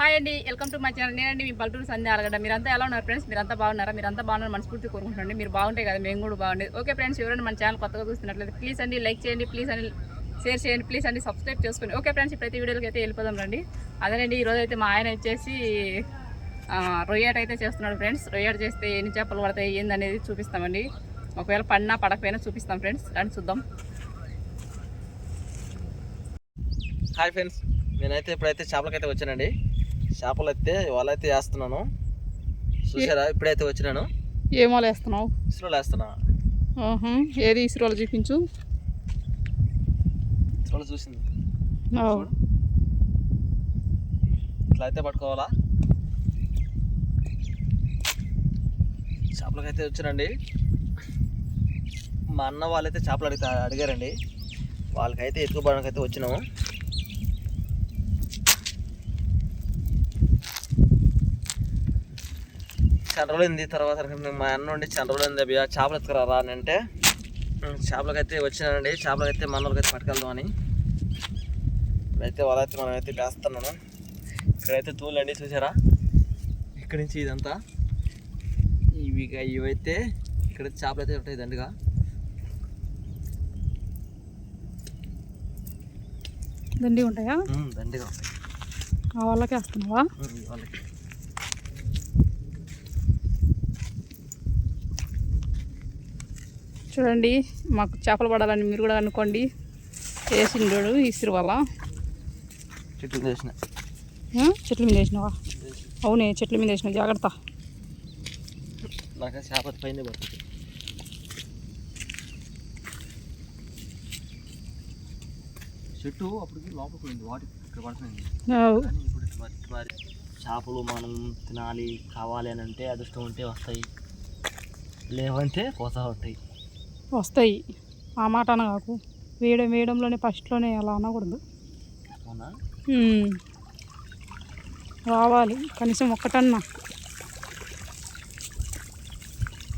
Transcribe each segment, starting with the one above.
Hi అండి welcome to my channel నేనండి మీ పల్లెటూరు సంధ్య అలగడ్డ మీరంతా ఎలా ఉన్నారు ఫ్రెండ్స్ మీరంతా బాగున్నారా? మీరంతా బాగున్నారు మనస్ఫూర్తి కోరుకుంటుండండి మీరు బాగుంటే కదా మేము కూడా బాగుండేది. ఓకే ఫ్రెండ్స్ ఎవరైనా మన ఛానల్ కొత్తగా చూస్తున్నట్లయితే ప్లీజ్ అండి లైక్ చేయండి ప్లీజ్ అండి షేర్ చేయండి ప్లీజ్ అండి సబ్స్క్రైబ్ చేసుకోండి. ఓకే ఫ్రెండ్స్ ప్రతి వీడియోకి అయితే వెళ్ళిపోదాం రండి. అదేనండి ఈరోజు అయితే మా ఆయన వచ్చేసి రొయ్యాట అయితే చేస్తున్నాడు ఫ్రెండ్స్ రొయ్యాట చేస్తే ఎన్ని చేపలు పడతాయి ఏందనేది చూపిస్తామండి. ఒకవేళ పడినా పడకపోయినా చూపిస్తాం ఫ్రెండ్స్ రండి చూద్దాం. హాయ్ ఫ్రెండ్స్ నేనైతే ఇప్పుడైతే చేపలకైతే వచ్చానండి. చేపలు అయితే వాళ్ళైతే వేస్తున్నాను. చూసారా? ఇప్పుడైతే వచ్చినాను. ఏమో వేస్తున్నావు? ఇసులో వేస్తున్నా. ఏది ఇసురోలు చూపించు. ఇసులో చూసింది. ఇట్లా అయితే పట్టుకోవాలా? చేపలకైతే వచ్చానండి. మా అన్న వాళ్ళైతే చేపలు అడిగి అడిగారండి. వాళ్ళకైతే ఎత్తుకోవడానికి అయితే వచ్చినాము. చంద్రలోంది తర్వాత మా అన్న ఉండి చంద్రలోంది అభి చేపలు ఎత్తుకురారా అని అంటే "ఉమ్, చేపలకైతే వచ్చినానండి. చేపలకైతే మన వాళ్ళకైతే పట్టుకెళ్దాం అని. ఇప్పుడైతే వాళ్ళైతే మనం అయితే వేస్తున్నాను ఇక్కడైతే తూలండి చూసారా? ఇక్కడి నుంచి ఇదంతా. ఇవి ఇవైతే ఇక్కడ చేపలు అయితే ఉంటాయి దండిగా దండి ఉంటాయా దండిగా ఉంటాయి. వాళ్ళకే వేస్తున్నావా? వాళ్ళకి. చూడండి మాకు చేపలు పడాలని మీరు కూడా అనుకోండి. వేసిండు ఇసురు వల్ల చుట్టూ చేసిన ఆ? చెట్ల మీద వేసినావా? అవునే చెట్ల మీద వేసినావు జాగ్రత్త. నాకు చేప పైన పడుతుంది. చెట్టు అప్పటికి లోపలికి పోయింది ఇక్కడ పడుతుంది. మరి చేపలు మనం తినాలి కావాలి అని అంటే అదృష్టం ఉంటే వస్తాయి. లేవంటే పోతా ఉంటాయి వస్తాయి. ఆ మాట అనగాకు. వేయడం వేయడంలోనే ఫస్ట్లోనే అలా అనకూడదు. రావాలి. కనీసం ఒక్కటన్నా.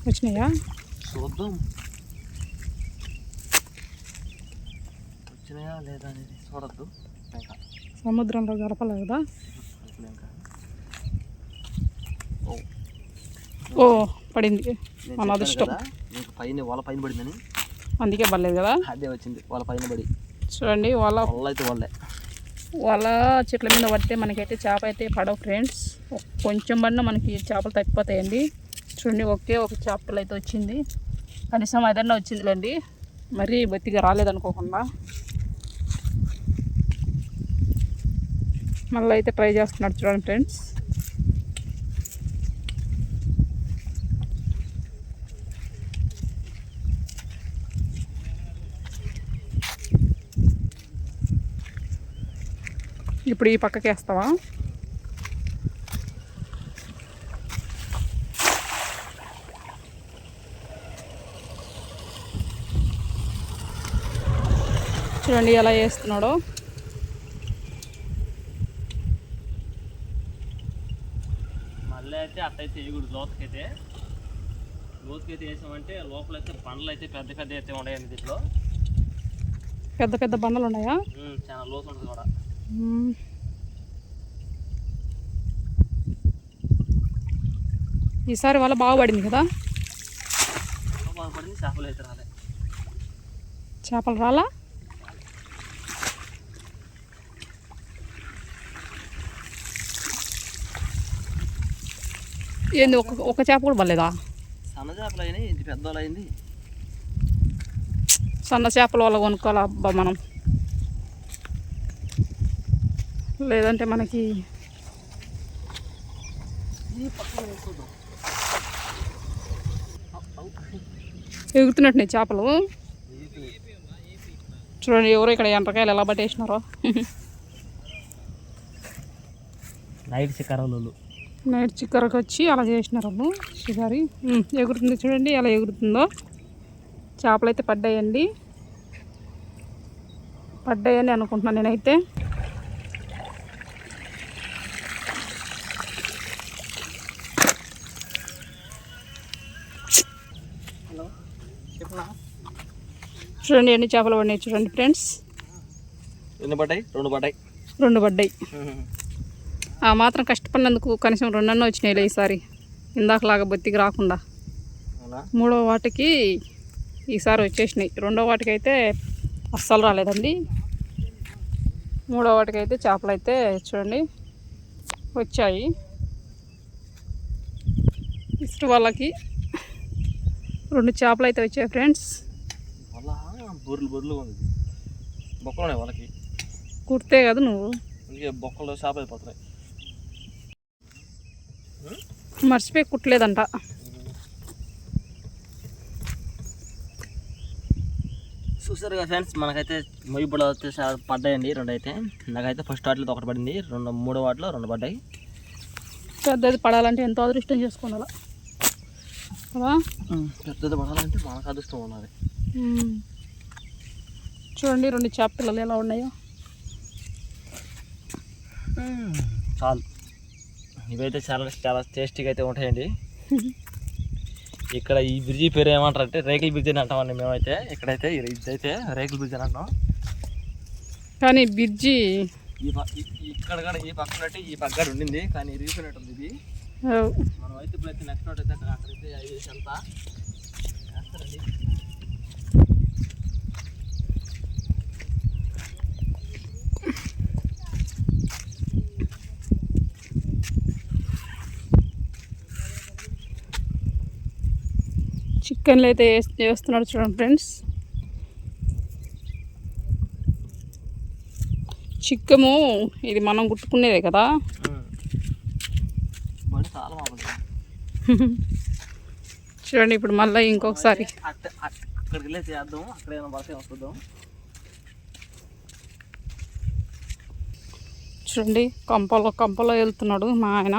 వచ్చినాయా? చూద్దాం. వచ్చినాయా లేదా అనేది చూడద్దు. ఇంకా సముద్రంలో గడపలే కదా? ఓ పడింది. మన అదృష్టం. పైన వాళ్ళ పైన పడిందని. అందుకే పడలేదు కదా? అదే వచ్చింది వాళ్ళ పైన పడి. చూడండి వాళ్ళ వాళ్ళ అయితే వాళ్ళే. వాళ్ళ చెట్ల మీద పడితే మనకైతే చేప అయితే పడవు ఫ్రెండ్స్. కొంచెం పడినా మనకి చేపలు తగ్గిపోతాయండి. చూడండి ఒకే ఒక చేపలు అయితే వచ్చింది. కనీసం అదన్నా వచ్చిందిలేండి. మరీ బతిగా రాలేదనుకోకుండా మళ్ళీ అయితే ట్రై చేస్తున్నాడు చూడండి ఫ్రెండ్స్. ఇప్పుడు ఈ పక్కకి వేస్తావా? చూడండి ఎలా వేస్తున్నాడో. మళ్ళీ అయితే అట్టయితే వేయకూడదు లోతుకైతే. లోతుకైతే వేసామంటే లోపలైతే పండ్లు అయితే పెద్ద పెద్ద అయితే ఉన్నాయండి దీంట్లో. పెద్ద పెద్ద బండలు ఉన్నాయా చాలా లోతు ఉంటుంది కూడా. ఈసారి వల్ల బాగా పడింది కదా? బాగుపడింది చేపలు రాలే? ఏంది ఒక ఒక చేప కూడా పడలేదా? సన్న చేపలు అయినాయి పెద్దోళ్ళు అయింది. సన్న చేపల వల్ల కొనుక్కోవాలి అబ్బా మనం. లేదంటే మనకి ఎగురుతున్నట్టున్నాయి చేపలు. చూడండి ఎవరో ఇక్కడ ఎండ్రకాయలు ఎలా పట్టేసినారో. నైట్ శిఖరాలు నైట్ చిక్కరకు వచ్చి అలా చేసినారు వాళ్ళు షికారి ఎగురుతుంది చూడండి ఎలా ఎగురుతుందో. చేపలు అయితే పడ్డాయండి. పడ్డాయని అనుకుంటున్నాను నేనైతే. చూడండి ఎన్ని చేపలు పడినాయి చూడండి ఫ్రెండ్స్. ఎన్ని పడ్డాయి? రెండు పడ్డాయి. రెండు పడ్డాయి. ఆ మాత్రం కష్టపడినందుకు కనీసం రెండన్న వచ్చినాయిలే ఈసారి. ఇందాకలాగా బొత్తికి రాకుండా. మూడో వాటికి ఈసారి వచ్చేసినాయి. రెండో వాటికి అయితే అస్సలు రాలేదండి. మూడో వాటికి అయితే చేపలు అయితే చూడండి వచ్చాయి. ఇసురు వాళ్ళకి రెండు చేపలు అయితే వచ్చాయి ఫ్రెండ్స్. బొర్రెలు బొర్రెలు ఉంది. బొక్కలు ఉన్నాయి వాళ్ళకి. కుర్తే కదా నువ్వు. అందుకే బొక్కలు షాప్ అయిపోతున్నాయి మర్చిపోయి కుట్టలేదంట. చూసారు కదా ఫ్రెండ్స్ మనకైతే మొయ్యి బుడ అయితే చా- పడ్డాయండి రెండు అయితే నాకైతే ఫస్ట్ వాటిలో ఒకటి పడింది రెండు మూడో వాటిలో రెండు పడ్డాయి. పెద్దది పడాలంటే ఎంతో అదృష్టం చేసుకోవాలి పెద్దది పడాలంటే మనకు అదృష్టం ఉన్నది. చూడండి రెండు చేప పిల్లలు ఎలా ఉన్నాయో. చాలు. ఇవైతే చాలా చాలా టేస్టీగా అయితే ఉంటాయండి. ఇక్కడ ఈ బ్రిడ్జి పేరు ఏమంటారు అంటే రేకుల బ్రిడ్జ్ అని అంటామండి మేమైతే. ఇక్కడైతే ఇదైతే రేకుల బ్రిడ్జ్ అని అంటాం కానీ ఈ- ఇక్కడ కూడా ఈ పక్కన ఈ పక్కన ఉండింది. కానీ ఇరిగిపోయినట్టుంది ఇది. ఆ, మనం అయితే ఇప్పుడైతే నెక్స్ట్ నోట్ అయితే అక్కడ అక్కడైతే అయ్యేసి చికెన్లు అయితే చేస్తున్నాడు చూడండి ఫ్రెండ్స్. చిక్కము ఇది మనం కుట్టుకునేదే కదా. చూడండి ఇప్పుడు మళ్ళీ ఇంకొకసారి. అక్కడికి వెళ్ళి చేద్దాం అక్కడ వస్తుందాం చూడండి కంపలో కంపలో వెళ్తున్నాడు మా ఆయన.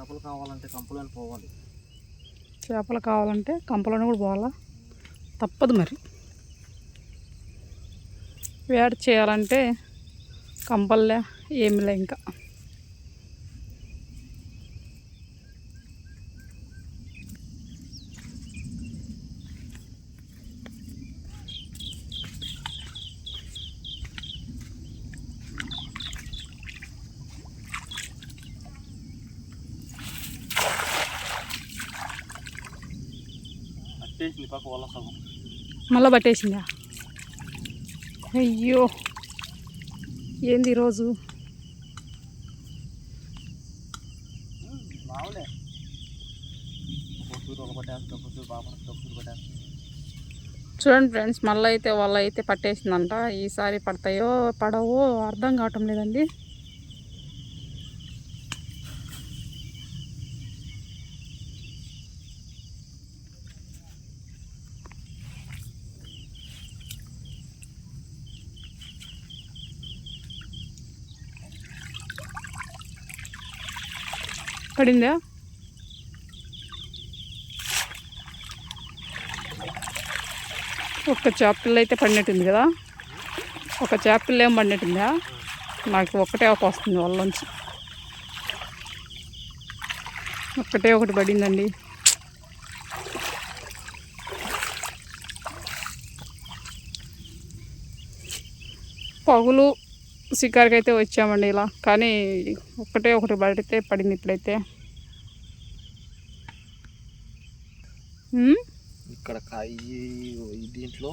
చేపలు కావాలంటే కంపలోని పోవాలి. చేపలు కావాలంటే కంపలోని కూడా పోవాలా? తప్పదు మరి. వేడి చేయాలంటే కంపల్లే ఏమిలే ఇంకా. పట్టేసింది పక్క వల్ల సగం. మళ్ళీ పట్టేసిందా? అయ్యో. ఏంది ఈరోజు? బాగులే ఒక్కొక్కరు ఒక పట్టేస్తుంది ఒక్కొక్కరు బాగా పడుతుంది ఒక్కొక్కరు పట్టేస్తుంది. చూడండి ఫ్రెండ్స్ మళ్ళీ అయితే వాళ్ళు అయితే పట్టేసిందంట. ఈసారి పడతాయో పడవో అర్థం కావటం లేదండి. పడిందా? ఒక చేపలు అయితే పడినట్టుంది కదా? ఒక చేపలు ఏం పడినట్టుందా? నాకు ఒకటే ఒక వస్తుంది వాళ్ళలోంచి ఒక్కటే ఒకటి పడిందండి. పగులు షికార్కి అయితే వచ్చామండి ఇలా. కానీ ఒక్కటే ఒకటి పడితే పడింది ఇప్పుడైతే? ఇక్కడ దీంట్లో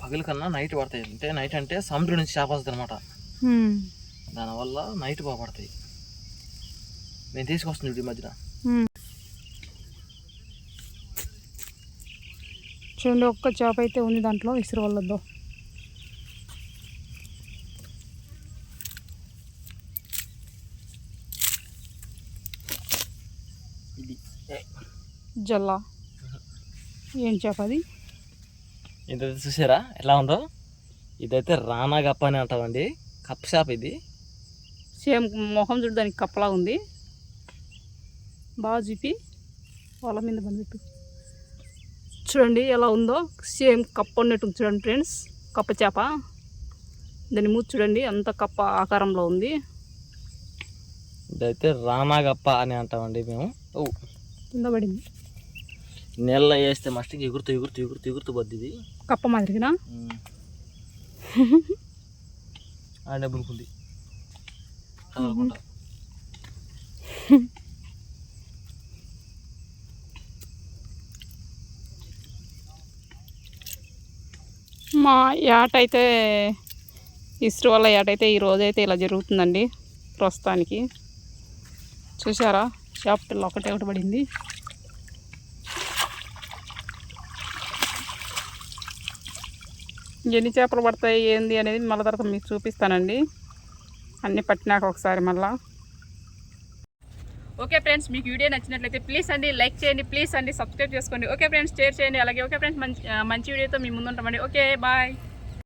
పగల కన్నా నైట్ పడతాయి. అంటే నైట్ అంటే సముద్రం నుంచి చేప వస్తుంది అనమాట. దానివల్ల నైట్ బాగా పడతాయి. నేను తీసుకొస్తుంది ఈ మధ్యన. చూడండి ఒక్క చేప అయితే ఉంది దాంట్లో ఇసురు వల్లదో జల్ల. ఏం చేప అది? ఇదైతే చూసారా? ఎలా ఉందో? ఇదైతే రానా గప్ప అని అంటామండి. కప్ షాప్ ఇది. సేమ్ మొహం చూడు దానికి కప్పలా ఉంది. బాగా చూపి. వాళ్ళ మీద బందిపెట్టు చూడండి ఎలా ఉందో. సేమ్ కప్ప ఉన్నట్టు చూడండి ఫ్రెండ్స్. కప్ప చేప. దాని మూతి చూడండి అంత కప్ప ఆకారంలో ఉంది. ఇదైతే రానా గప్ప అని అంటామండి మేము. ఓ. కింద పడింది. నీళ్ళ వేస్తే మస్ట్ ఎగురుతూ ఎగురుతూ ఎగురుతూ ఎగురుతూ పోద్ది ఇది కప్ప మాదిరిగా. ఆ మా యాట అయితే ఇస్రో వల్ల యాట అయితే ఈ రోజైతే ఇలా జరుగుతుందండి ప్రస్తుతానికి. చూసారా పిల్ల ఒకటే ఒకటి పడింది. ఎన్ని చేపలు పడతాయి ఏంది అనేది మళ్ళీ తర్వాత మీకు చూపిస్తానండి. అన్నీ పట్టినాక ఒకసారి మళ్ళా. ఓకే ఫ్రెండ్స్ మీకు వీడియో నచ్చినట్లయితే ప్లీజ్ అండి లైక్ చేయండి ప్లీజ్ అండి సబ్స్క్రైబ్ చేసుకోండి. ఓకే ఫ్రెండ్స్ షేర్ చేయండి. అలాగే ఓకే ఫ్రెండ్స్ మంచి మంచి వీడియోతో మీ ముందు ఉంటామండి ఓకే బాయ్.